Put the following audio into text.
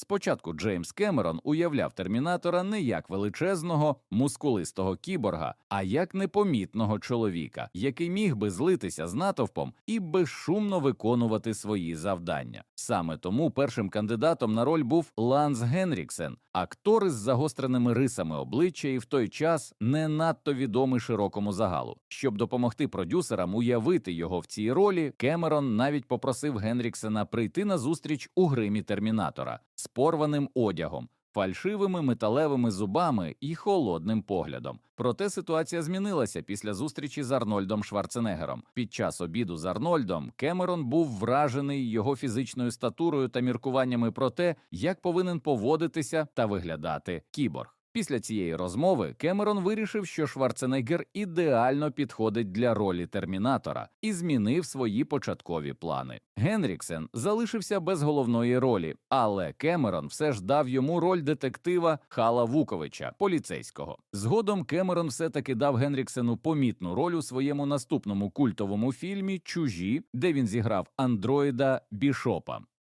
Спочатку Джеймс Кемерон уявляв термінатора не як величезного, мускулистого кіборга, а як непомітного чоловіка, який міг би злитися з натовпом і безшумно виконувати свої завдання. Саме тому першим кандидатом на роль був Ланс Генріксен, актор із загостреними рисами обличчя і в той час не надто відомий широкому загалу. Щоб допомогти продюсерам уявити його в цій ролі, Кемерон навіть попросив Генріксена прийти на зустріч у гримі термінатора з порваним одягом. Фальшивими металевими зубами і холодним поглядом. Проте ситуація змінилася після зустрічі з Арнольдом Шварценеггером. Під час обіду з Арнольдом Кемерон був вражений його фізичною статурою та міркуваннями про те, як повинен поводитися та виглядати кіборг. Після цієї розмови Кемерон вирішив, що Шварценеггер ідеально підходить для ролі термінатора і змінив свої початкові плани. Генріксен залишився без головної ролі, але Кемерон все ж дав йому роль детектива Хала Вуковича, поліцейського. Згодом Кемерон все таки дав Генріксену помітну роль у своєму наступному культовому фільмі Чужі, де він зіграв андроїда Бішопа.